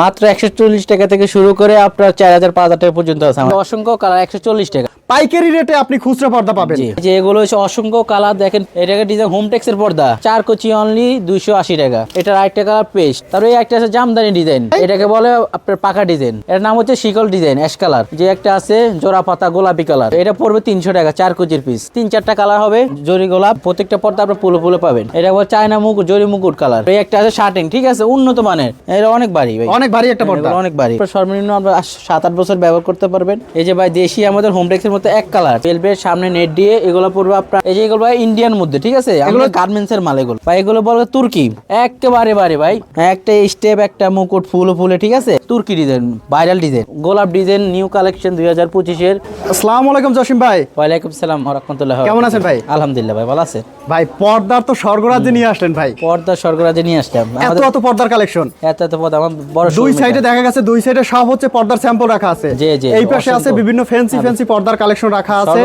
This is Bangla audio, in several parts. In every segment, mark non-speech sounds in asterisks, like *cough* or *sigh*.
মাত্র একশো চল্লিশ টাকা থেকে শুরু করে আপনার চার হাজার, পাঁচ হাজার টাকা পর্যন্ত আছে অসংখ্য কালার একশো চল্লিশ টাকা। পাইকারি রেটে আপনি খুচরা পর্দা পাবেন। যে এগুলো হচ্ছে অসংখ্য কালার দেখেন এটাকে ডিজাইন হোম টেক্সের পর্দা। চার কোচি অনলি দুইশো আশি টাকা। এটার আরেকটা কালার পেস্ট তারপরে একটা আছে জামদানি ডিজাইন এটাকে বলে আপনার পাকা ডিজাইন এর নাম হচ্ছে শিকল ডিজাইন অ্যাশ কালার যে একটা আছে জোড়া পাতা গোলাপি কালার এটা পড়বে তিনশো টাকা চার কোচির পিস তিন চারটা কালার হবে জরি গোলাপ। প্রত্যেকটা পর্দা আপনার পুলো পুলো পাবেন। এটা বলে চায়না মুকুট জরি মুকুট কালার এই একটা আছে শার্টিং ঠিক আছে? উন্নত মানের। এটা অনেক বাড়ি ভাই। অনেক ভারী একটা পর্দা। অনেক বাড়ি। সর্বনিম্ন আমরা সাত আট বছর ব্যবহার করতে পারবেন। এই যে ভাই দেশি আমাদের হোম টেক্সের মধ্যে এক কালার বেলবের সামনে নেট দিয়ে এগুলো পড়বে আপনার এই যে এগুলো ভাই ইন্ডিয়ান মধ্যে ঠিক আছে? এগুলো গার্মেন্টস এর মাল এগুলো। ভাই এগুলো বলবে তুর্কি। একেবারে বারে ভাই একটা স্টেপ একটা মুকুট ফুল ফুলে ঠিক আছে? তুর্কি ডিজাইন ভাইরাল ডিজাইন গোলাপ ডিজাইন নিউ কালেকশন দুই হাজার পঁচিশের। আসসালামু আলাইকুম জসিম ভাই। ওয়ালাইকুম সালাম রহমতুল্লাহ। কেমন আছেন ভাই? আলহামদুলিল্লাহ ভাই ভালো আছে। ভাই পর্দার তো স্বর্গরাজ্যে নিয়ে আসলেন ভাই। পর্দা স্বর্গরাজে নিয়ে আসলাম। এত এত পর্দার কালেকশন এত এত পদ আমার বড় দুই সাইডে দেখা গেছে দুই সাইডে সব হচ্ছে পর্দার স্যাম্পল রাখা আছে। জি, জি, এই পাশে আছে বিভিন্ন ফ্যান্সি ফ্যান্সি পর্দার কালেকশন রাখা আছে।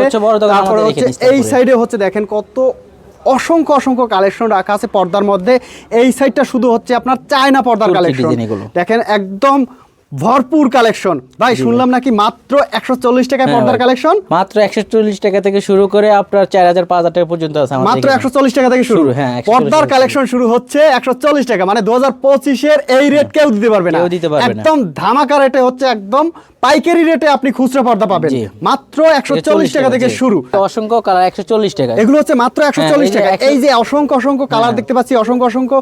তারপরে হচ্ছে এই সাইডে হচ্ছে দেখেন কত অসংখ্য অসংখ্য কালেকশন রাখা আছে পর্দার মধ্যে। এই সাইডটা শুধু হচ্ছে আপনার চায়না পর্দার কালেকশন দেখেন একদম ভরপুর কালেকশন ভাই শুনলাম নাকি মাত্র একশো চল্লিশ টাকায় হ্যাঁ পর্দার কালেকশন মাত্র একশো চল্লিশ টাকা থেকে শুরু করে আপনার চার হাজার পাঁচ হাজার টাকা পর্যন্ত আছে মাত্র একশো চল্লিশ টাকা থেকে শুরু হ্যাঁ, পর্দার কালেকশন শুরু হচ্ছে একশো চল্লিশ টাকা মানে দু হাজার পঁচিশের এই রেট কেউ দিতে পারবে না দিতে পারবে একদম ধামাকা রেটে হচ্ছে একদম পাইকারি রেটে আপনি খুচরা পর্দা পাবেন মাত্র একশো চল্লিশ টাকা থেকে শুরু অসংখ্য কালার একশো চল্লিশ টাকা এগুলো হচ্ছে মাত্র একশো চল্লিশ হ্যাঁ, টাকা এই যে অসংখ্য অসংখ্য কালার দেখতে পাচ্ছি অসংখ্য অসংখ্য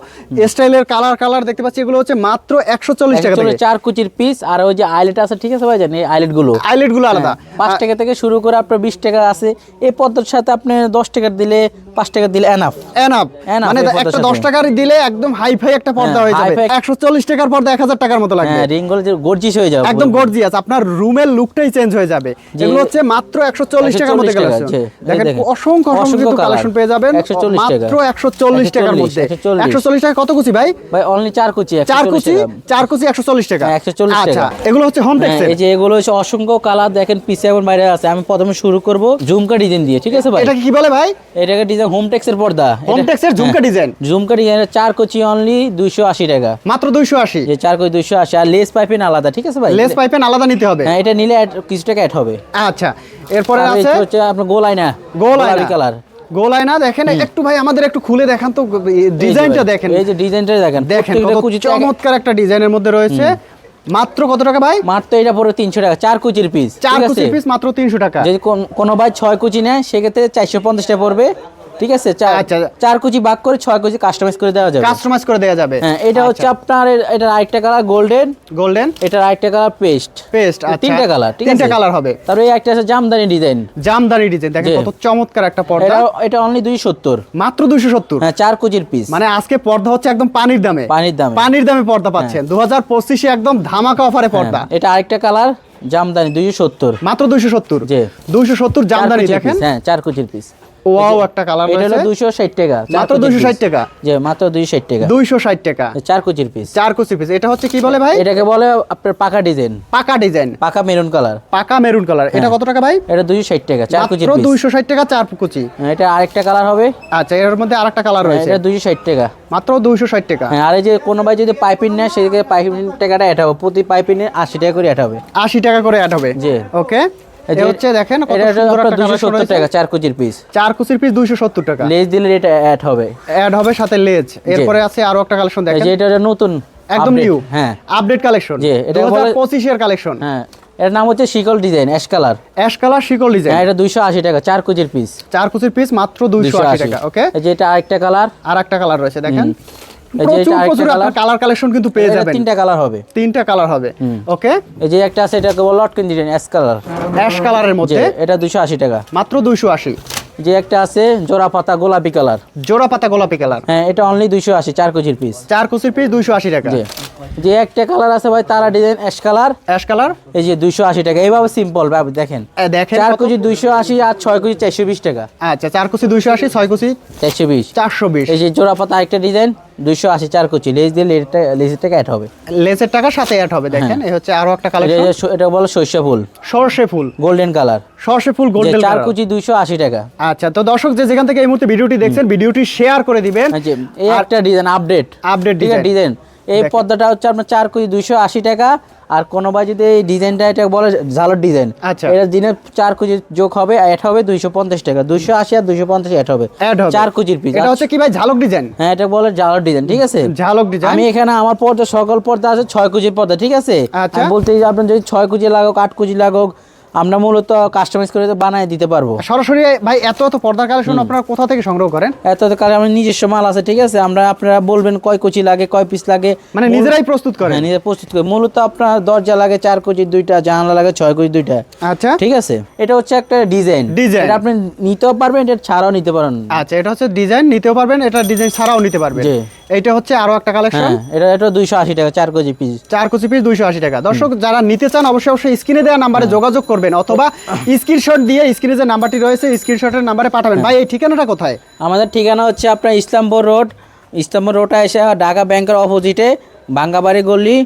স্টাইলের কালার কালার দেখতে পাচ্ছি এগুলো হচ্ছে মাত্র একশো চল্লিশ টাকা চার কুচির পিস আর ওই যে আইলেট আছে ঠিক আছে ভাই জানি আইলেটগুলো। আইলেটগুলো আলাদা। হ্যাঁ, পাঁচ টাকা থেকে শুরু করে আপনার বিশ টাকা আছে। এই পদ্মার সাথে আপনি দশ টাকা দিলে পাঁচ টাকা দিলে এনাফ এনাফ মানে একটা। দশ টাকার দিলে একদম হাই ফাই একটা পর্দা হ্যাঁ, হয়ে যাবে। একশো চল্লিশ টাকার পর্দা এক হাজার টাকার মতো লাগবে। হ্যাঁ যে গর্জিস হয়ে যাবে একদম গর্জিয়াস আপনার রুমের লুকটাই চেঞ্জ হয়ে যাবে। এগুলো হচ্ছে মাত্র 140 টাকার মধ্যে 140 টাকা, দেখেন অসংখ্য অসংখ্য কালেকশন পেয়ে যাবেন। 140 টাকা। মাত্র 140 টাকার মধ্যে। 140 140 টাকা কত কুচি ভাই? ভাই অনলি চার কুচি চার 140 কুচি? টাকা। চার কুচি 140 টাকা। হ্যাঁ, 140 আচ্ছা এগুলো হচ্ছে হোম হ্যাঁ, এই যে এগুলো হচ্ছে অসংখ্য কালার দেখেন পিছে এবং বাইরে আছে। আমি প্রথমে শুরু করব ঝুমকা ডিজাইন দিয়ে ঠিক আছে ভাই? এটা কি বলে ভাই? এটাকে ডিজাইন হোম টেক্সের পর্দা। হোম এটা- ঝুমকা হ্যাঁ, ডিজাইন ঝুমকা ডিজাইনের চার কোচি অনলি দুইশো আশি টাকা। মাত্র 280 যে চার কোচি দুইশো আশি আর লেস পাইপেন আলাদা ঠিক আছে ভাই? লেস পাইপেন আলাদা নিতে হবে। হ্যাঁ এটা নিলে কিছু টাকা অ্যাড হবে। আচ্ছা এরপরে আছে হচ্ছে আপনার গোল আয়না গোল আয়না। কালার দেখেন একটু ভাই আমাদের একটু খুলে দেখান তো ডিজাইনটা দেখেন। এই যে ডিজাইনটা দেখেন। দেখেন কত চমৎকার একটা ডিজাইনের মধ্যে রয়েছে। মাত্র কত টাকা ভাই? মাত্র এটা পড়বে তিনশো টাকা চার কুচির পিস চার কুচির পিস মাত্র তিনশো টাকা। যদি কোনো ভাই ছয় কুচি নেয় সেক্ষেত্রে চারশো পঞ্চাশ টাকা পড়বে। ঠিক আছে? চার- আচ্ছা। কুচি ভাগ করে ছয় কুচি কাস্টমাইজ করে দেওয়া যাবে। কাস্টমাইজ করে দেওয়া যাবে। হ্যাঁ এটা হচ্ছে আপনার এটার আরেকটা কালার গোল্ডেন গোল্ডেন এটার আরেকটা কালার পেস্ট পেস্ট আচ্ছা। তিনটা কালার তিনটা কালার হবে। তারপরে একটা আছে জামদানি ডিজাইন জামদানি ডিজাইন দেখেন কত চমৎকার একটা পর্দা। এটা এটা অনলি দুই সত্তর। মাত্র দুইশো সত্তর? হ্যাঁ চার কুচির পিস মানে আজকে পর্দা হচ্ছে একদম পানির দামে। পানির দামে। পানির দামে পর্দা পাচ্ছেন। দু হাজার পঁচিশে একদম ধামাকা অফারে পর্দা হ্যাঁ, এটা আরেকটা কালার জামদানি দুইশো সত্তর। মাত্র দুইশো সত্তর। জি। দুইশো সত্তর জামদানি দেখেন। হ্যাঁ চার কুচির পিস ওয়াও একটা কালার এটা হলো রয়েছে। দুইশো ষাট টাকা চার মাত্র 260 টাকা। মাত্র দুইশো ষাট টাকা। দুইশো ষাট টাকা। চার কুচির পিস চার কুচি পিস এটা হচ্ছে কি বলে ভাই? এটাকে বলে আপনার পাকা ডিজাইন। পাকা ডিজাইন। পাকা মেরুন কালার। পাকা মেরুন কালার। এটা কত টাকা ভাই? এটা দুইশো ষাট টাকা চার কুচির পিস দুইশো ষাট টাকা চার কুচি। এটা আরেকটা কালার হবে। আচ্ছা এর মধ্যে আরেকটা কালার রয়েছে। এটা দুইশো ষাট টাকা। মাত্র দুইশো ষাট টাকা। হ্যাঁ আর এই যে কোনো ভাই যদি পাইপিং নেয় সেদিকে পাইপিং টাকাটা অ্যাড হবে। প্রতি পাইপিংয়ে আশি টাকা করে অ্যাড হবে। আশি টাকা করে অ্যাড হবে। জি। ওকে এটা হচ্ছে দেখেন কত সুন্দর একটা দুইশো collection সত্তর রয়েছে। টাকা চার কুচির পিস চার কুচির পিস দুইশো সত্তর টাকা। লেজ দিলে এটা অ্যাড হবে। অ্যাড হবে সাথে লেজ। এরপরে আছে আরও একটা কালেকশন এই দেখেন। যে এটা নতুন একদম নিউ হ্যাঁ। আপডেট কালেকশন জি, এটা এটা বলে- পঁচিশের কালেকশন হ্যাঁ। এর নাম হচ্ছে শিকল design ash colour ash colour শিকল ডিজাইন হ্যাঁ এটা দুইশো আশি টাকা চার কুচির পিস চার কুচির পিস মাত্র দুইশো আশি টাকা ওকে এই যে এটা আরেকটা কালার আর একটা কালার রয়েছে দেখেন। প্রচুর প্রচুর আপনার কালার কালেকশন কিন্তু পেয়ে যাবেন। তিনটা কালার হবে। তিনটা কালার হবে। ওকে? এই যে একটা আছে এটাকে বলে লটকিন ডিজাইন অ্যাশ কালার অ্যাশ কালারের মধ্যে? এটা দুইশো আশি টাকা। মাত্র দুইশো আশি। যে একটা আছে জোড়া পাতা গোলাপি কালার জোড়া পাতা গোলাপি কালার হ্যাঁ এটা অনলি দুইশো আশি চার কুচির পিস চার কুচির পিস দুইশো আশি টাকা। যে একটা কালার আছে ভাই তারা design ash colour ash colour এই যে দুইশো আশি টাকা। এইভাবে সিম্পল ভাবে দেখেন। দেখেন চার কত- কুচি দুইশো আশি আর ছয় কুচি চারশো বিশ টাকা। আচ্ছা চার কুচি দুইশো আশি ছয় কুচি চারশো বিশ। চারশো বিশ। এই যে জোড়া পাতা একটা ডিজাইন দুইশো আশি চার কুচি। লেজ দিয়ে লেজের টাকা অ্যাড হবে। লেসের টাকা সাথে অ্যাড হবে দেখেন। এই হচ্ছে আরও একটা কালেকশন এটা বলে শস্য ফুল। সর্ষে ফুল। গোল্ডেন কালার সর্ষে ফুল গোল্ডেন চার কুচি দুইশো আশি টাকা। আচ্ছা তো দর্শক যে যেখান থেকে এই মুহূর্তে ভিডিওটি দেখছেন ভিডিওটি শেয়ার করে দিবেন। এই একটা ডিজাইন আপডেট আছে ডিজাইন এই পর্দাটা হচ্ছে আপনার চার কুচি দুইশো আশি টাকা। আর কোনো ভাই যদি এই ডিজাইনটা এটা বলে ঝালর ডিজাইন আচ্ছা। এটা দিনে চার কুচি যোগ হবে অ্যাড হবে দুইশো পঞ্চাশ টাকা। দুইশো আশি আর দুইশো পঞ্চাশ অ্যাড হবে। চার কুচির পিস এটা হচ্ছে কি ভাই ঝালক ডিজাইন? হ্যাঁ এটা বলে ঝালর ডিজাইন ঠিক আছে? ঝালক ডিজাইন। আমি এখানে আমার পর্দা সকল পর্দা আছে ছয় কুচির পর্দা ঠিক আছে? আচ্ছা। বলতে আপনার যদি ছয় কুচি লাগুক আট কুচি লাগুক আমরা মূলত কাস্টমাইজ করে বানায় দিতে পারব। সরাসরি ভাই এত এত পর্দার কালেকশন আপনারা কোথা থেকে সংগ্রহ করেন? এত তো কারণ আমার নিজস্ব মাল আছে ঠিক আছে? আমরা আপনারা বলবেন কয় কুচি লাগে কয় পিস লাগে। মানে নিজেরাই প্রস্তুত করেন? হ্যাঁ নিজে প্রস্তুত করে মূলত আপনার দরজা লাগে চার কুচি দুইটা জানালা লাগে ছয় কুচি দুইটা। আচ্ছা। ঠিক আছে? এটা হচ্ছে একটা ডিজাইন। ডিজাইন। এটা আপনি নিতেও পারবেন এটা ছাড়াও নিতে পারেন। আচ্ছা এটা হচ্ছে ডিজাইন নিতেও পারবেন এটা ডিজাইন ছাড়াও নিতে পারবেন। জি। এইটা হচ্ছে আরও একটা কালেকশন। হ্যাঁ এটা এটা দুইশো আশি টাকা চার কেজি পিস চার কুচি পিস দুইশো আশি টাকা। দর্শক যারা নিতে চান অবশ্যই অবশ্যই স্ক্রিনে দেওয়া নাম্বারে হ্যাঁ। যোগাযোগ করবেন। অথবা স্ক্রিনশট দিয়ে স্ক্রিনে যে নাম্বারটি রয়েছে স্ক্রিনশটের নাম্বারে পাঠাবেন। হ্যাঁ। ভাই এই ঠিকানাটা কোথায়? আমাদের ঠিকানা হচ্ছে আপনার ইসলামপুর রোড। ইসলামপুর রোডে এসে ঢাকা ব্যাংকের অপোজিটে বাঙ্গাবাড়ি গলি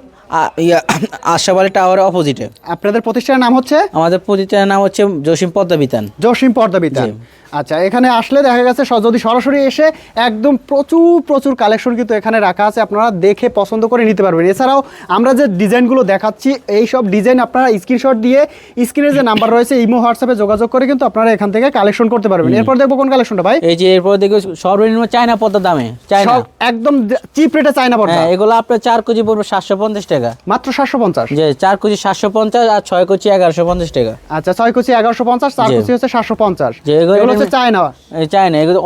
আশাবাড়ি টাওয়ারের অপোজিটে আপনাদের প্রতিষ্ঠানের নাম হচ্ছে? আমাদের প্রতিষ্ঠানের নাম হচ্ছে জসিম পদ্মা বিতান। জসিম পর্দাবিতান জি। আচ্ছা এখানে আসলে দেখা গেছে যদি সরাসরি এসে একদম প্রচুর প্রচুর কালেকশন কিন্তু এখানে রাখা আছে আপনারা দেখে পছন্দ করে নিতে পারবেন। এছাড়াও আমরা যে ডিজাইনগুলো দেখাচ্ছি এই সব ডিজাইন আপনারা স্ক্রিনশট দিয়ে স্ক্রিনে যে নাম্বার রয়েছে ইমো হোয়াটসঅ্যাপে যোগাযোগ করে কিন্তু আপনারা এখান থেকে কালেকশন করতে পারবেন। এরপর দেখব কোন কালেকশনটা ভাই? এই যে এরপর দেখো সর্বনিম্ন চায়না পদ্মা দামে চায়না। একদম চিপ রেটে চায়না পড়বে হ্যাঁ এগুলো আপনার চার কেজি পড়বে সাতশো পঞ্চাশ টাকা। মাত্র সাতশো পঞ্চাশ? যে চার কেজি সাতশো পঞ্চাশ আর ছয় কেজি এগারোশো পঞ্চাশ টাকা। আচ্ছা ছয় কুচি এগারোশো পঞ্চাশ চার জি। কুচি হচ্ছে সাতশো পঞ্চাশ। এগুলো- এগুলো চায়না এই চায়না এগুলো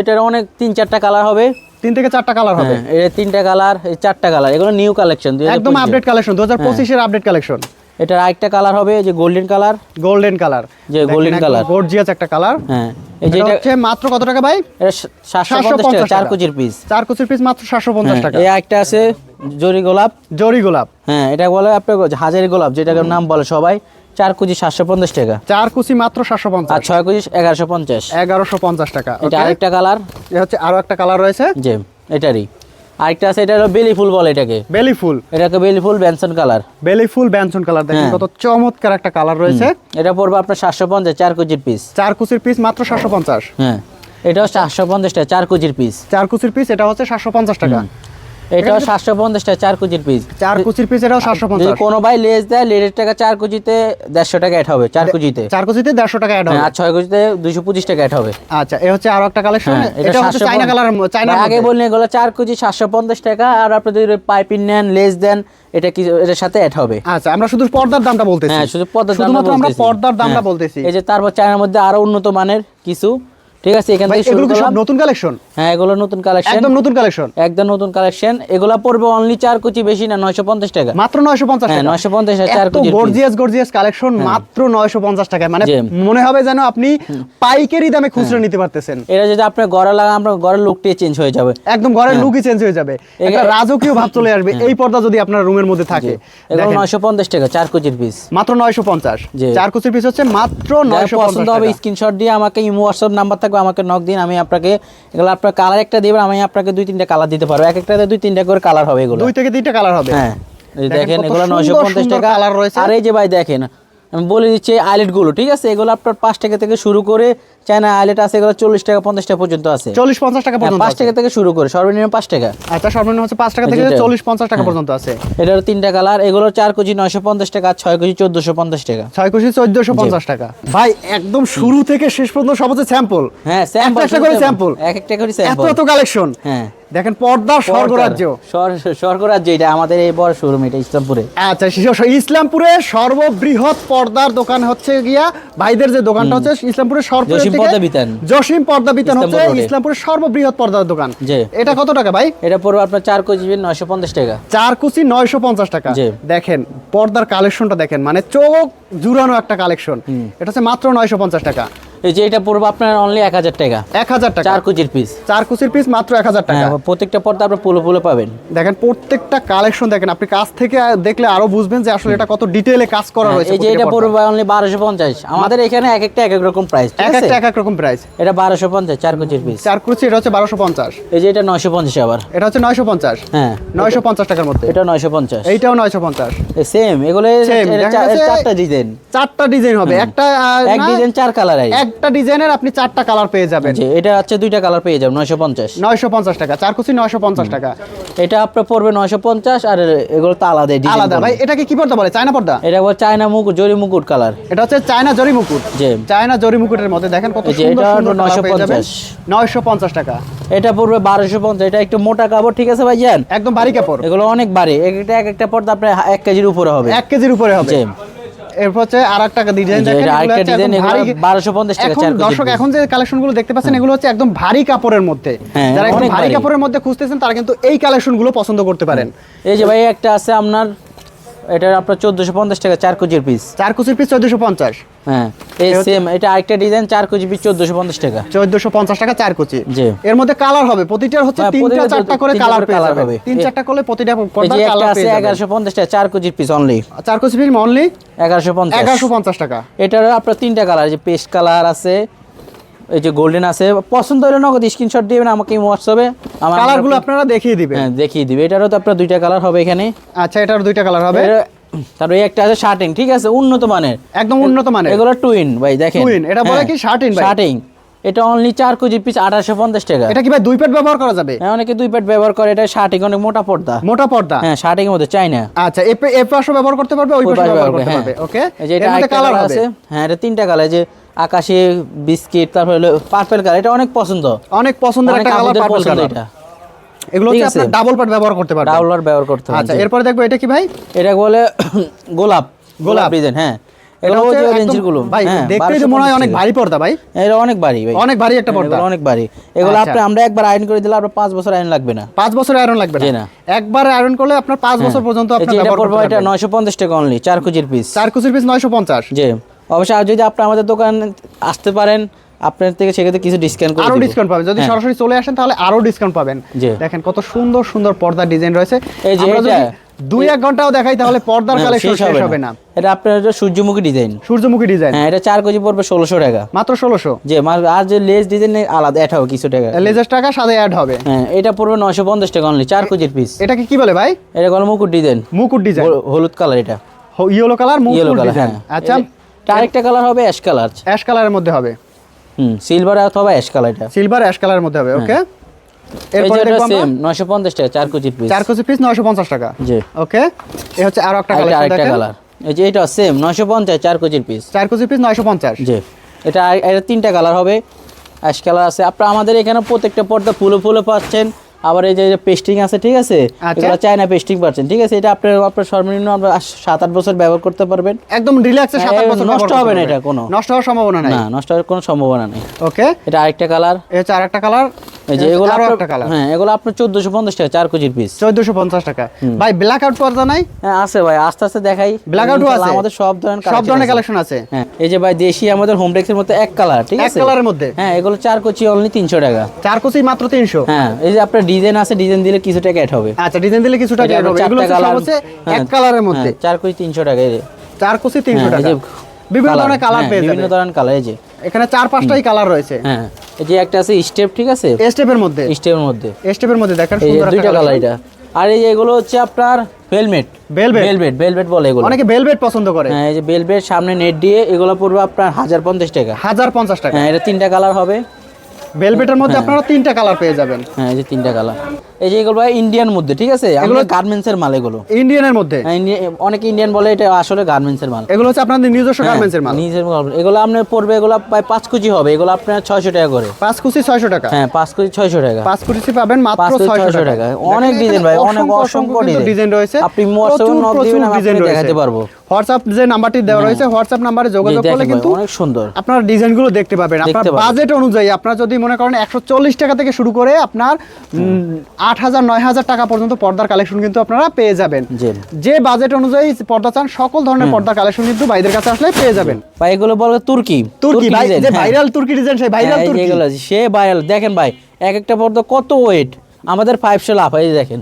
এটার অনেক তিন চারটা কালার হবে। তিন থেকে চারটা কালার হবে। হ্যাঁ এটা তিনটা কালার এই চারটা কালার এগুলো নিউ কালেকশন একদম আপডেট কালেকশন দু হাজার পঁচিশের আপডেট কালেকশন এটার আরেকটা কালার হবে যে গোল্ডেন কালার গোল্ডেন কালার যে golden color। গর্জিয়াস একটা কালার হ্যাঁ এই যে এটা হচ্ছে মাত্র কত টাকা ভাই? এটা সাতশো পঞ্চাশ টাকা চার কুচির পিস চার কুচির পিস মাত্র সাতশো পঞ্চাশ টাকা। এই একটা আছে জরি গোলাপ। জরি গোলাপ। হ্যাঁ এটা বলে আপনার হাজারি গোলাপ যেটাকে নাম বলে সবাই। চার কুচি সাতশো পঞ্চাশ টাকা। চার কুচি মাত্র সাতশো আর পঞ্চাশ ছয় কুচি এগারোশো পঞ্চাশ। এগারোশো পঞ্চাশ টাকা এটা আরেকটা কালার। হচ্ছে আরও একটা কালার রয়েছে? যে এটারই। আরেকটা আছে এটা হলো বেলি ফুল বলে এটাকে। বেলি ফুল। এটাকে বেলি ফুল ব্যানসন কালার। বেলি ফুল ব্যানসন কালার দেখেন হ্যাঁ। কত চমৎকার একটা কালার রয়েছে। এটা পড়বে আপনার সাতশো পঞ্চাশ চার কুচির পিস চার কুচির পিস মাত্র সাতশো পঞ্চাশ। হ্যাঁ এটাও সাতশো পঞ্চাশ টাকা চার কুচির পিস চার কুচির পিস এটা হচ্ছে সাতশো পঞ্চাশ টাকা। এটাও সাতশো পঞ্চাশ টাকা চার কুচির পিস চার কুচির পিস এটাও সাতশো যদি পঞ্চাশ কোনো ভাই লেস দেয় লেটের টাকা চার কুচিতে দেড়শো টাকা অ্যাড হবে চার কুচিতে চার কুচিতে দেড়শো টাকা অ্যাড হ্যাঁ, হবে। আর ছয় কুচিতে দুইশো পঁচিশ টাকা অ্যাড হবে। আচ্ছা এ হচ্ছে আরও একটা কালেকশন হ্যাঁ, এটা হচ্ছে 750 চাইনা কালার চাইনা আগে বললেন এগুলো চার কেজি সাতশো পঞ্চাশ টাকা আর আপনি যদি পাইপিং নেন লেস দেন এটা কি এটার সাথে অ্যাড হবে। আচ্ছা আমরা শুধু পর্দার দামটা বলতেছি। হ্যাঁ শুধু পর্দার দামটা শুধুমাত্র আমরা পর্দার দামটা হ্যাঁ, বলতেছি। এই যে তারপর চায়নার মধ্যে আরও উন্নত মানের কিছু ঠিক আছে এখান থেকে শুরু করলাম। নতুন কালেকশন হ্যাঁ এগুলো নতুন কালেকশন একদম নতুন কালেকশন একদম নতুন কালেকশন এগুলা পড়বে অনলি কুচি বেশি না নয়শো পঞ্চাশ টাকা। মাত্র নয়শো পঞ্চাশ হ্যাঁ, 950 টাকা, চার এত কুচির piece। গর্জিয়াস গর্জিয়াস কালেকশন মাত্র নয়শো পঞ্চাশ টাকায়। মানে মনে হবে যেন আপনি পাইকারি দামে খুচরা নিতে পারতেছেন। এটা যদি লাগা আমরা লুকটাই চেঞ্জ হয়ে যাবে। একদম ঘরের লুকই চেঞ্জ হয়ে যাবে। একটা রাজকীয় ভাব চলে আসবে। এই পর্দা যদি আপনার রুমের মধ্যে থাকে এগুলো দেখেন, নয়শো পঞ্চাশ টাকা চার কুচির পিস মাত্র নয়শো পঞ্চাশ। জি। চার কুচির পিস হচ্ছে মাত্র যার নয়শো পছন্দ পঞ্চাশ হবে টাকা। স্ক্রিনশট দিয়ে আমাকে ইমো হোয়াটসঅ্যাপ নাম্বার থাকবে আমাকে নক দিন আমি আপনাকে এগুলো আপনার কালার একটা দিবেন আমি আপনাকে দুই তিনটা কালার দিতে পারব। এক একটা দুই তিনটা করে কালার হবে এগুলো। দুই থেকে তিনটা কালার হবে? হ্যাঁ। দেখেন দেখেন এগুলো নয়শো পঞ্চাশ টাকা। কালার রয়েছে। আর এই যে ভাই দেখেন আমি বলে দিচ্ছি আইলেটগুলো ঠিক আছে? এগুলো আপনার পাঁচ টাকা থেকে শুরু করে চায়না আইলেট আছে এগুলো চল্লিশ টাকা পঞ্চাশ টাকা পর্যন্ত আছে। চল্লিশ পঞ্চাশ টাকা হ্যাঁ, পর্যন্ত পাঁচ টাকা থেকে শুরু করে সর্বনিম্ন পাঁচ টাকা। আচ্ছা সর্বনিম্ন হচ্ছে পাঁচ টাকা থেকে চল্লিশ পঞ্চাশ টাকা হ্যাঁ। পর্যন্ত আছে। এটার তিনটা কালার এগুলো চার কেজি নয়শো পঞ্চাশ টাকা আর ছয় কেজি চোদ্দশো পঞ্চাশ টাকা। ছয় কুশি চোদ্দশো পঞ্চাশ টাকা। ভাই একদম শুরু থেকে শেষ পর্যন্ত সব হচ্ছে স্যাম্পল হ্যাঁ স্যাম্পল একটা করে স্যাম্পল এক একটা করে স্যাম্পল এত কালেকশন হ্যাঁ। দেখেন পর্দার স্বর্গরাজ্য। স্বর্গরাজ্য এটা আমাদের এই বড় শোরুম এটা ইসলামপুরে। আচ্ছা ইসলামপুরে সর্ববৃহৎ পর্দার দোকান হচ্ছে গিয়া ভাইদের যে দোকানটা হচ্ছে ইসলামপুরের সর্ব পর্দা বিতান। জসিম পর্দা বিতান হচ্ছে ইসলামপুরের সর্ববৃহৎ পর্দার দোকান। এটা কত টাকা ভাই? এটা পড়বে আপনার চার কুচি নয়শো পঞ্চাশ টাকা। চার কুচি নয়শো পঞ্চাশ টাকা। দেখেন পর্দার কালেকশনটা দেখেন মানে চোখ জুড়ানো একটা কালেকশন এটা হচ্ছে মাত্র নয়শো পঞ্চাশ টাকা। এই যে এটা পড়বে আপনার অনলি এক হাজার টাকা। এক হাজার টাকা। চার কেজির পিস চার কুচির পিস মাত্র এক হাজার টাকা। হ্যাঁ প্রত্যেকটা পর্দা আপনার পুলো পুলো পাবেন। দেখেন প্রত্যেকটা কালেকশন দেখেন আপনি কাছ থেকে দেখলে আরও বুঝবেন যে আসলে এটা কত ডিটেইলে কাজ করা হ্যাঁ, রয়েছে এই যে এটা পড়বে অনলি বারোশো পঞ্চাশ। আমাদের এখানে এক একটা এক এক রকম প্রাইস এক একটা এক এক রকম প্রাইস এটা বারোশো পঞ্চাশ চার কেজির পিস চার কুচি এটা হচ্ছে বারোশো পঞ্চাশ। এই যে এটা নয়শো পঞ্চাশ আবার। এটা হচ্ছে নয়শো পঞ্চাশ। হ্যাঁ। নয়শো পঞ্চাশ টাকার মধ্যে। এটা নয়শো পঞ্চাশ। এইটাও নয়শো পঞ্চাশ। সেম এগুলো চারটা ডিজাইন চারটা ডিজাইন হবে। একটা এক ডিজাইন চার কালার এক একটা ডিজাইনের আপনি চারটা কালার পেয়ে যাবেন। জি এটা হচ্ছে দুইটা কালার পেয়ে যাবেন নয়শো পঞ্চাশ। নয়শো পঞ্চাশ টাকা চার কুচি নয়শো পঞ্চাশ টাকা। এটা আপনার পড়বে নয়শো পঞ্চাশ আর এগুলো তো আলাদা design আলাদা ভাই। এটাকে কি পর্দা বলে? চায়না পর্দা? এটা বলে চায়না মুকুট জরি মুকুট কালার। এটা হচ্ছে চায়না জরি মুকুট। জি। চায়না জরি মুকুটের মধ্যে দেখেন কত সুন্দর এটা সুন্দর কালার পেয়ে 950 নয়শো পঞ্চাশ। টাকা। এটা পড়বে বারোশো পঞ্চাশ এটা একটু মোটা কাপড় ঠিক আছে ভাই জান একদম ভারী কাপড়। এগুলো অনেক বাড়ি এক একটা এক একটা পর্দা আপনার এক কেজির উপরে হবে। এক কেজির উপরে হবে। জি। এরপর হচ্ছে আরেকটা ডিজাইন দেখেন আরেকটা হচ্ছে একদম এগুলো 1250 টাকা, চার দর্শক এখন যে কালেকশনগুলো দেখতে পাচ্ছেন এগুলো হচ্ছে একদম ভারী কাপড়ের মধ্যে। হ্যাঁ, যারা একদম ভারী। কাপড়ের মধ্যে খুঁজতেছেন তারা কিন্তু এই কালেকশনগুলো পছন্দ করতে পারেন। এই যে ভাই একটা আছে আপনার এটা আপনার চোদ্দোশো পঞ্চাশ টাকা চার কেজির পিস চার কুচির পিস চোদ্দশো পঞ্চাশ। হ্যাঁ এই সেম এটা আরেকটা ডিজাইন চার কেজি পিস চোদ্দোশো পঞ্চাশ টাকা। চোদ্দশো পঞ্চাশ টাকা চার কুচি। জি। এর মধ্যে কালার হবে প্রতিটার হচ্ছে হ্যাঁ, তিনটা প্রতিটা চারটা করে তিনটা কালার করে colour যাবেন। হবে। তিন চারটা করলে প্রতিটা কালার আছে এগারোশো পঞ্চাশ টাকা চার কেজির পিস অনলি চার কুচি পিস অনলি এগারোশো পঞ্চাশ। এগারোশো পঞ্চাশ টাকা। এটারও আপনার তিনটা কালার যে পেস্ট কালার আছে এই যে গোল্ডেন আছে পছন্দ হলে নগদ স্ক্রিনশট দিবেন আমাকে হোয়াটসঅ্যাপে আমার কালারগুলো আপনারা দেখিয়ে দিবেন। হ্যাঁ দেখিয়ে দিবে। এটারও তো আপনার দুইটা কালার হবে এখানে। আচ্ছা এটার দুইটা কালার হবে? তারপরে একটা আছে শার্টিং ঠিক আছে? উন্নত মানের। একদম উন্নত মানের। এগুলো টুইন ভাই দেখেন। Twin, এটা বলে কি শার্টিন ভাই? শার্টিং এটা অনলি চার কেজি পিস আঠাশশো পঞ্চাশ টাকা। এটা কি ভাই দুই পেট ব্যবহার করা যাবে? হ্যাঁ অনেকে দুই প্যাট ব্যবহার করে এটা শার্টিং অনেক মোটা পর্দা। মোটা পর্দা? হ্যাঁ শার্টিং এর মধ্যে চাই না আচ্ছা এ পে- এ পাশও ব্যবহার করতে পারবে ওই পাশও পাশে ব্যবহার করতে পারবে ওকে হ্যাঁ। এই যে এটা কালার আছে। হ্যাঁ এটা তিনটা কালার যে আকাশি বিস্কিট তারপরে হলো পার্পল কালার এটা অনেক পছন্দ। অনেক পছন্দের একটা কালার পার্পল কালার এটা। এগুলো হচ্ছে আছে। আপনার ডাবল পার্ট ব্যবহার করতে পারবে ডাউলার ব্যবহার করতে আচ্ছা এরপরে দেখব এটা কি ভাই? এটা বলে *clears throat* গোলাপ। গোলাপ। ডিজাইন হ্যাঁ। এটা এটা হচ্ছে অরেঞ্জেরগুলো। ভাই হ্যাঁ, দেখতেই তো মনে হয় অনেক ভারী পর্দা ভাই। এটা অনেক ভারী ভাই। অনেক ভারী একটা হ্যাঁ, পর্দা। অনেক ভারী। এগুলো আচ্ছা। আপনি আমরা একবার আয়রন করে দিলে আপনার পাঁচ বছর আয়রন লাগবে না। পাঁচ বছর আয়রন লাগবে না। না। একবার আয়রন করলে আপনার পাঁচ বছর পর্যন্ত আপনি এটা ব্যবহার করতে এটা পারবেন। নয়শো পঞ্চাশ টাকা অনলি চার কেজির পিস চার কুচির পিস নয়শো পঞ্চাশ। জি। অবশ্যই আর যদি আপনি আমাদের দোকান আসতে পারেন আপনার থেকে সেক্ষেত্রে কিছু ডিসকাউন্ট করে আরও ডিসকাউন্ট পাবেন। যদি হ্যাঁ। সরাসরি চলে আসেন তাহলে আরও ডিসকাউন্ট পাবেন। দেখেন কত সুন্দর সুন্দর পর্দার ডিজাইন রয়েছে। এই যে আমরা যদি দুই এক ঘন্টাও দেখাই তাহলে পর্দার কালেকশন শেষ হবে না। এটা আপনার এটা সূর্যমুখী ডিজাইন সূর্যমুখী ডিজাইন হ্যাঁ এটা চার কেজি পড়বে ষোলোশো টাকা। মাত্র ষোলোশো? যে আর যে লেস ডিজাইন আলাদা এটা হবে কিছু টাকা। লেজার টাকা সাথে অ্যাড হবে। হ্যাঁ এটা পড়বে নয়শো পঞ্চাশ টাকা অনলি চার কেজির পিস এটাকে কি বলে ভাই? এটা গল মুকুট ডিজাইন মুকুট ডিজাইন হলুদ কালার এটা। ইয়েলো কালার মুকুট ডিজাইন হ্যাঁ। আচ্ছা। আরেকটা কালার হবে অ্যাশ কালার অ্যাশ কালারের মধ্যে হবে। হুম সিলভার অথবা অ্যাশ কালার এটা। সিলভার অ্যাশ কালারের মধ্যে হবে ওকে এই এরপরে যে দেখব আমরা। সেম নয়শো পঞ্চাশ টাকা চার কেজির পিস চার কুচি পিস নয়শো পঞ্চাশ টাকা। জি। ওকে এ হচ্ছে আরও একটা কালেকশন আরেকটা কালার এই যে এটা সেম নয়শো পঞ্চাশ চার কেজির পিস চার কুচি পিস নয়শো পঞ্চাশ। জি। এটা এটা তিনটা কালার হবে। অ্যাশ কালার আছে। আপনার আমাদের এখানে প্রত্যেকটা পর্দা ফুলে ফুলে পাচ্ছেন। আবার এই যে পেস্টিং আছে ঠিক আছে? এটা এগুলো চায়না পেস্টিং পাচ্ছেন ঠিক আছে? এটা আপনার আপনার সর্বনিম্ন আমরা সাত আট বছর ব্যবহার করতে পারবেন। একদম রিল্যাক্সে সাত আট হ্যাঁ, বছর নষ্ট হবে না এটা কোনো। নষ্ট হওয়ার সম্ভাবনা নাই। না নষ্ট হওয়ার কোনো সম্ভাবনা নেই। ওকে এটা আরেকটা কালার এটা হচ্ছে আরেকটা কালার এই যে এগুলো আরও একটা কালার হ্যাঁ এগুলো আপনার চোদ্দোশো পঞ্চাশ টাকা চার কেজির পিস চোদ্দশো পঞ্চাশ টাকা। ভাই ব্ল্যাক আউট পর্দা নাই? হ্যাঁ আছে ভাই আস্তে আস্তে দেখাই। Blackout ও আছে? আমাদের সব ধরনের সব ধরনের কালেকশন আছে। হ্যাঁ এই যে ভাই দেশি আমাদের হোম ডেক্সের মধ্যে এক কালার ঠিক এক কালারের মধ্যে? হ্যাঁ এগুলো কোচি অনলি টাকা। কুচি মাত্র তিনশো? হ্যাঁ এই যে আপনার ডিজাইন আছে ডিজাইন দিলে কিছু টাকা অ্যাড হবে। আচ্ছা ডিজাইন দিলে কিছু টাকা হবে। এগুলো সব হচ্ছে এক কালারের মধ্যে। হ্যাঁ, চার কোচি তিনশো টাকা এই কুচি তিনশো হ্যাঁ, টাকা। বিভিন্ন ধরনের কালার বিভিন্ন ধরনের কালার এই যে। এখানে চার পাঁচটাই কালার রয়েছে। হ্যাঁ এই যে একটা আছে স্টেপ ঠিক আছে? স্টেপের মধ্যে। স্টেপের মধ্যে। স্টেপের মধ্যে দেখেন সুন্দর দুইটা কালার এটা। আর এই যে এগুলো হচ্ছে আপনার হেলমেট? ভেলভেট ভেলভেট বলে এগুলো। অনেকে বেলভেট পছন্দ করে। হ্যাঁ এই যে ভেলভেট সামনে নেট দিয়ে এগুলো পড়বে আপনার হাজার পঞ্চাশ টাকা। হাজার পঞ্চাশ টাকা। হ্যাঁ এটা তিনটা কালার হবে। বেলভেটের মধ্যে আপনারা তিনটা কালার পেয়ে যাবেন। হ্যাঁ এই যে তিনটা কালার এই যে এগুলো ইন্ডিয়ান মধ্যে ঠিক আছে? এগুলো গার্মেন্টস এর মাল এগুলো। ইন্ডিয়ানের মধ্যে? হ্যাঁ, অনেক ইন্ডিয়ান বলে এটা আসলে গার্মেন্টস এর মাল। এগুলো হচ্ছে আপনাদের নিজস্ব হ্যাঁ, গার্মেন্টসের মাল। নিজের মাল। এগুলো আপনার পড়বে এগুলো প্রায় পাঁচ কেজি হবে। এগুলো আপনার ছয়শো টাকা করে। পাঁচ কুচি ছয়শো টাকা। হ্যাঁ পাঁচ কেজি ছয়শো টাকা। পাঁচ কুচি পাবেন মাত্র ছয়শো 600 টাকা। অনেক ডিজাইন ভাই, অনেক অসংখ্য ডিজাইন। রয়েছে। আপনি নক দিবেন, আমি দেখাতে পারব। হোয়াটসঅ্যাপ যে নাম্বারটি দেওয়া রয়েছে হোয়াটসঅ্যাপ নাম্বারে যোগাযোগ করলে কিন্তু অনেক সুন্দর। আপনার ডিজাইনগুলো দেখতে পাবেন। আপনার বাজেট অনুযায়ী আপনার যদি মনে করেন একশো চল্লিশ টাকা থেকে শুরু করে আপনার আট হাজার নয় হাজার টাকা পর্যন্ত পর্দার কালেকশন কিন্তু আপনারা পেয়ে যাবেন। যে বাজেট অনুযায়ী পর্দা চান সকল ধরনের পর্দার কালেকশন কিন্তু ভাইদের কাছে আসলে পেয়ে যাবেন। ভাই এগুলো বলে তুর্কি। তুর্কি ভাই যে হ্যাঁ। ভাইরাল তুর্কি ডিজাইন সেই ভাইরাল হ্যাঁ, তুর্কি। এগুলো সে ভাইরাল দেখেন ভাই এক একটা পর্দা কত ওয়েট আমাদের ফাইভ এই যে দেখেন।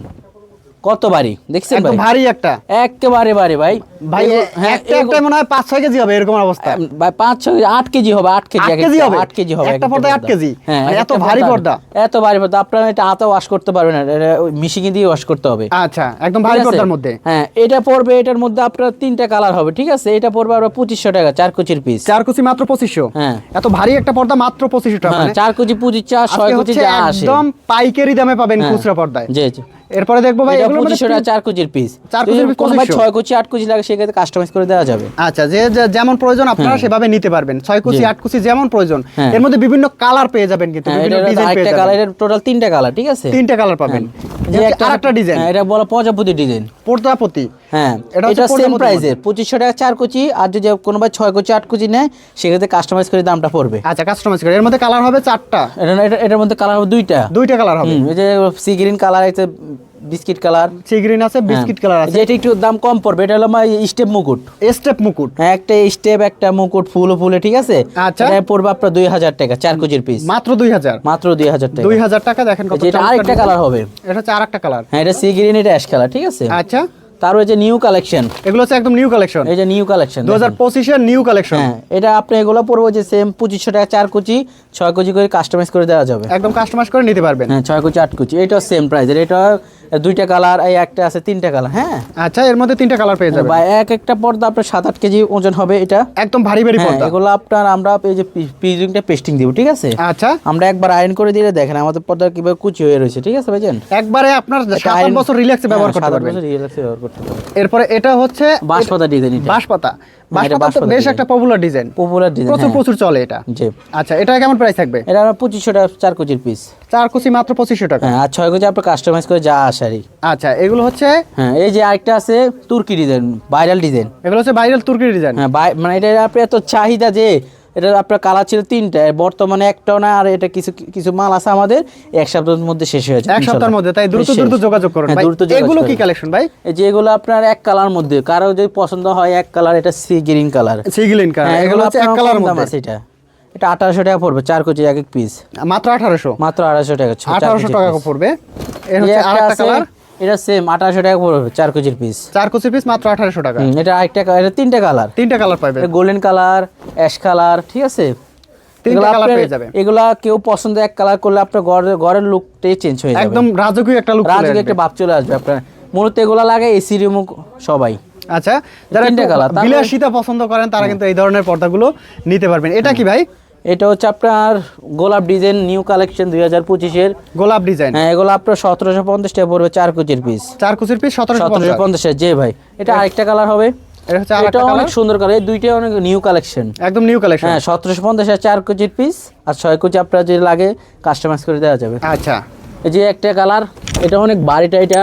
কত বাড়ি? দেখছেন ভাই? ভারী একটা। একেবারে বাড়ি ভাই। ভাই হ্যাঁ একটা একটা মনে হয় পাঁচ ছয় কেজি হবে এরকম অবস্থা। ভাই পাঁচ ছয় আট কেজি হবে আট কেজি আট কেজি হবে? আট কেজি হবে একটা আট কেজি? হ্যাঁ মানে এত ভারী পর্দা- পর্দা? এত ভারী পর্দা আপনারা এটা হাতে ওয়াশ করতে পারবেন না এটা মিশিয়ে দিয়ে ওয়াশ করতে হবে। আচ্ছা একদম ভারী পর্দার মধ্যে। হ্যাঁ এটা পড়বে এটার মধ্যে আপনার তিনটা কালার হবে ঠিক আছে? এটা পড়বে আবার পঁচিশশো টাকা চার কুচির পিস চার কুচি মাত্র পঁচিশশো? হ্যাঁ। এত ভারী একটা পর্দা মাত্র পঁচিশশো টাকা হ্যাঁ মানে চার কুচি পঁচিশ চার ছয় আজকে কুচি যা আসে। একদম পাইকারি দামে পাবেন। খুচরা পর্দায়। জি জি। এরপরে দেখব ভাই এগুলো মানে মধ্যে পঁচিশশো টাকা চার কুচির পিস চার কুচির পিস কোনো ভাই 2500 ছয় কুচি আট কুচি লাগে সেক্ষেত্রে কাস্টমাইজ করে দেওয়া যাবে। আচ্ছা যে যেমন প্রয়োজন আপনারা সেভাবে নিতে পারবেন। ছয় কুচি জি। আট কুচি যেমন প্রয়োজন হ্যাঁ। এর মধ্যে বিভিন্ন কালার পেয়ে যাবেন কিন্তু হ্যাঁ বিভিন্ন ডিজাইন পেয়ে যাবেন। কালার টোটাল তিনটা কালার ঠিক আছে? তিনটা কালার পাবেন। যে একটা আরেকটা ডিজাইন হ্যাঁ, এটা বলা প্রজাপতি ডিজাইন পর্দাপতি হ্যাঁ এটা সেম প্রাইসের পঁচিশশো টাকা চার কুচি আর যদি কোনো ভাই ছয় কুচি আট কুচি নেয় সেক্ষেত্রে কাস্টমাইজ করে দামটা পড়বে। আচ্ছা কাস্টমাইজ করে। এর মধ্যে কালার হবে চারটা? এটা এটা- এটার মধ্যে কালার হবে দুইটা। দুইটা কালার হবে? এই যে সি গ্রিন কালার আছে বিস্কিট কালার সি গ্রিন আছে বিস্কিট কালার আছে। যেটা একটু দাম কম পড়বে এটা হলো আমার স্টেপ মুকুট। স্টেপ মুকুট। হ্যাঁ একটা স্টেপ একটা মুকুট ফুলে ফুলে ঠিক আছে? আচ্ছা। এটা পড়বে আপনার দুই হাজার টাকা চার কুচির পিস মাত্র দুই হাজার? মাত্র দুই হাজার টাকা। দুই হাজার টাকা দেখেন যেটা আরেকটা কালার হবে। এটা হচ্ছে আরেকটা কালার হ্যাঁ এটা সি গ্রিন এটা অ্যাশ কালার ঠিক আছে? আচ্ছা। তার যে নিউ কালেকশন এগুলো হচ্ছে একদম নিউ কালেকশন এই যে নিউ কালেকশন দু হাজার পঁচিশের নিউ কালেকশন হ্যাঁ এটা আপনি এগুলো পড়ব যে সেম পঁচিশশো টাকা চার কুচি ছয় কুচি করে কাস্টমাইজ করে দেওয়া যাবে। একদম কাস্টমাইজ করে নিতে পারবেন। হ্যাঁ ছয় কুচি আট কুচি এটাও সেম প্রাইসের এটা দুইটা কালার এই একটা আছে তিনটা কালার হ্যাঁ। আচ্ছা এর মধ্যে তিনটা কালার পেয়ে যাবেন। বা এক একটা পর্দা আপনার সাত আট কেজি ওজন হবে এটা। একদম ভারী ভারী হ্যাঁ পর্দা। এগুলো আপনার আমরা এই যে পিজিংটা পেস্টিং দিব ঠিক আছে? আচ্ছা। আমরা একবার আয়রন করে দিলে দেখেন আমাদের পর্দা কীভাবে কুচি হয়ে রয়েছে ঠিক আছে ভাইজান? একবারে আপনার সাত বছর রিল্যাক্সে ব্যবহার করতে পারবেন। রিল্যাক্সে ব্যবহার করতে পারবেন এরপরে এটা হচ্ছে বাঁশপাতা ডিজাইন বাঁশপাতা। হ্যাঁ, বাঁশপাতা বেশ একটা পপুলার ডিজাইন পপুলার ডিজাইন প্রচুর প্রচুর চলে এটা। জি। আচ্ছা এটা কেমন প্রাইস থাকবে? এটা আমরা টাকা চার কুচির পিস চার কুচি মাত্র পঁচিশশো টাকা। হ্যাঁ আর ছয় কুচি আপনার কাস্টমাইজ করে যা আসারই আচ্ছা এগুলো হচ্ছে? হ্যাঁ এই যে আরেকটা আছে তুর্কি ডিজাইন ভাইরাল ডিজাইন এগুলো হচ্ছে ভাইরাল তুর্কি ডিজাইন হ্যাঁ মানে এটা আপনার এত চাহিদা যে এটা আপনার কালার ছিল তিনটা বর্তমানে একটাও না আর এটা কিছু কিছু মাল আছে আমাদের এক সপ্তাহের মধ্যে শেষ হয়ে যাবে এক সপ্তাহের মধ্যে তাই দ্রুত দ্রুত যোগাযোগ করুন হ্যাঁ, ভাই। এগুলো কি কালেকশন ভাই? এই যে এগুলো আপনার এক কালার মধ্যে কারও যদি পছন্দ হয় এক কালার এটা sea green colour sea green colour হ্যাঁ এগুলো হচ্ছে এক কালার মধ্যে। আছে এটা। এটা আঠারোশো টাকা পড়বে চার কোটি এক এক পিস মাত্র আঠারোশো? মাত্র আড়াইশো টাকা আঠারোশো টাকা। পড়বে। এর হচ্ছে আরেকটা কালার এটা সেম আঠারোশো টাকা পড়বে চার কেজির পিস চার কুচি পিস মাত্র আঠারোশো টাকা। এটা কালার এটা তিনটা কালার তিনটা কালার পাবে গোল্ডেন কালার অ্যাশ কালার ঠিক আছে? তিনটা এগুলা কালার পেয়ে যাবে। এগুলা কেউ পছন্দ এক কালার করলে আপনার ঘরের ঘরের লুকটাই চেঞ্জ হয়ে যাবে। একদম রাজকীয় একটা লুক রাজুকে একটা ভাব চলে আসবে আপনার। মূলত এগুলা লাগে এসি রুম সবাই। আচ্ছা যারা তিনটা একটু বিলাসিতা পছন্দ করেন তারা কিন্তু এই ধরনের পর্দাগুলো নিতে পারবেন। এটা কি ভাই? এটা হচ্ছে আপনার গোলাপ ডিজাইন নিউ কালেকশন দুই হাজার পঁচিশের। গোলাপ ডিজাইন হ্যাঁ এগুলো আপনার সতেরোশো পঞ্চাশ টাকা পড়বে চার কোচির পিস চার কুচির পিস সতেরোশো পঞ্চাশ। যে ভাই। এটা আরেকটা কালার হবে। এটা অনেক সুন্দর কালার এই দুইটাই অনেক নিউ কালেকশন একদম নিউ কালেকশন হ্যাঁ সতেরোশো পঞ্চাশ চার কোচির পিস আর ছয় কোচি আপনার যদি লাগে কাস্টমাইজ করে দেওয়া যাবে। আচ্ছা। এই যে একটা কালার এটা অনেক বাড়িটা এটা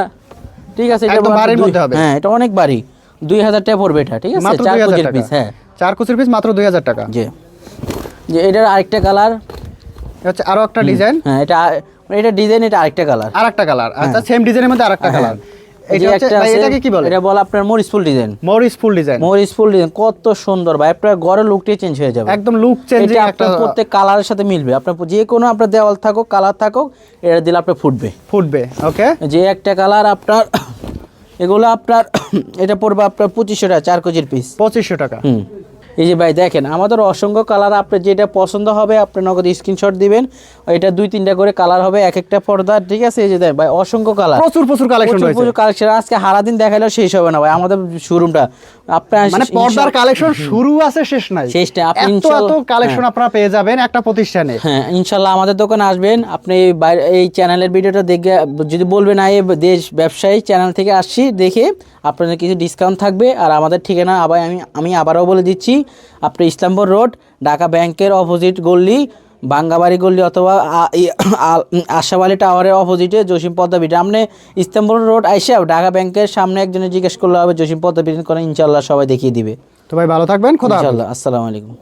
ঠিক আছে এটা বাড়ির মধ্যে হবে। হ্যাঁ এটা অনেক বাড়ি। দুই হাজার টাকা পড়বে এটা ঠিক আছে? চার কোচির পিস হ্যাঁ। চার কুচির পিস মাত্র দুই হাজার টাকা। জি। যে এটার আরেকটা কালার। হচ্ছে আরও একটা ডিজাইন? হ্যাঁ এটা এটা ডিজাইন এটা আরেকটা কালার। আর একটা কালার। আচ্ছা সেম ডিজাইনের মধ্যে আর একটা কালার। এটা হচ্ছে ভাই এটাকে কি বলে? এটা বলে আপনার মরিসফুল ডিজাইন। মরিস ফুল ডিজাইন। মরিসফুল ডিজাইন কত সুন্দর। ভাই আপনার ঘরের লুকটাই চেঞ্জ হয়ে যাবে। একদম লুক চেঞ্জিং আপনার প্রত্যেক কালারের সাথে মিলবে। আপনার যে কোনো আপনার দেওয়াল থাকুক কালার থাকুক এটা দিলে আপনার ফুটবে। ফুটবে ওকে যে একটা কালার আপনার এগুলো আপনার এটা পড়বে আপনার পঁচিশশো টাকা চার কেজির পিস পঁচিশশো টাকা। হুম। এই যে ভাই দেখেন আমাদের অসংখ্য কালার আপনার যেটা পছন্দ হবে আপনি নগদ স্ক্রিনশট দিবেন। এটা দুই তিনটা করে কালার হবে এক একটা পর্দা ঠিক আছে? এই যে দেখ ভাই অসংখ্য কালার প্রচুর প্রচুর কালেকশন প্রচুর কালেকশন আজকে হারা দিন দেখাইলেও শেষ হবে না ভাই আমাদের শোরুমটা আপনার মানে পর্দার কালেকশন শুরু আছে শেষ নাই। শেষ নাই। আপনি এত কালেকশন আপনারা পেয়ে যাবেন একটা প্রতিষ্ঠানে। হ্যাঁ ইনশাল্লাহ আমাদের দোকানে আসবেন। আপনি এই চ্যানেলের ভিডিওটা দেখে যদি বলবেন আই দেশ ব্যবসায়ী চ্যানেল থেকে আসছি দেখে আপনাদের কিছু ডিসকাউন্ট থাকবে। আর আমাদের ঠিকানা আবার আমি আমি আবারও বলে দিচ্ছি। আপনি ইসলামপুর রোড ঢাকা ব্যাংকের অপোজিট গল্লি বাঙ্গাবাড়ি গল্লি অথবা আশাবালি টাওয়ারের অপোজিটে জসিম পদ্মা বিটি আপনি ইস্তাম্বুল রোড আইসা ঢাকা ব্যাংকের সামনে একজনে জিজ্ঞেস করলে হবে জসিম পদ্মা বিটি করে ইনশাল্লাহ সবাই দেখিয়ে দিবে। তো ভাই ভালো থাকবেন খোদা ইনশাল্লাহ আসসালামু আলাইকুম।